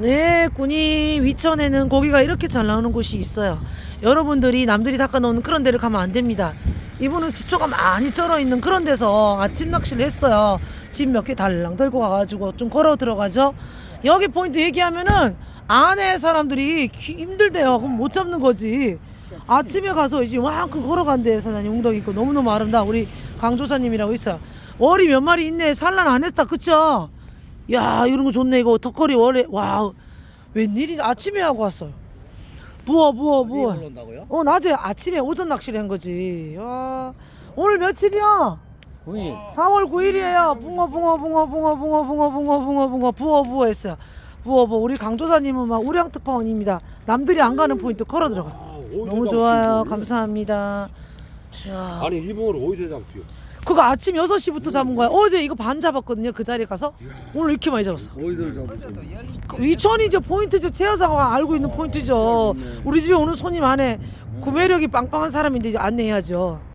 네, 군이 위천에는 고기가 이렇게 잘 나오는 곳이 있어요. 여러분들이 남들이 닦아놓는 그런 데를 가면 안 됩니다. 이분은 수초가 많이 쩔어 있는 그런 데서 아침 낚시를 했어요. 집 몇 개 달랑 들고 가가지고 좀 걸어 들어가죠. 여기 포인트 얘기하면은 안에 사람들이 기- 힘들대요. 그럼 못 잡는 거지. 아침에 가서 이제 와그 걸어간대 사장님 웅덩이 있고 너무너무 아름다. 우리 강조사님이라고 있어요. 월이 몇 마리 있네. 산란 안 했다. 그쵸? 야 이런 거 좋네 이거. 턱걸이 월에 와 웬일이 아침에 하고 왔어요. 부어 부어 부어. 올라온다고요? 어 낮에 아침에 오전 낚시를 한 거지. 와 오늘 며칠이야? 9일. 4월 9일이에요. 붕어 붕어 붕어 붕어 붕어 붕어 붕어 붕어 붕어. 부어 부어 했어요. 부어 부어. 우리 강조사님은 막 우량 특파원입니다. 남들이 안 가는 포인트 걸어 들어가. 너무 좋아요. 감사합니다. 자 아니 이봉으로 어디서 잡지요? 그거 아침 6시부터 잡은 거야. 어제 이거 반 잡았거든요 그 자리에 가서. 오늘 이렇게 많이 잡았어. 어디서 잡으세요? 위천이죠 포인트죠. 최여사가 알고 있는 포인트죠. 우리 집에 오는 손님 안에 구매력이 빵빵한 사람인데 이제 안내해야죠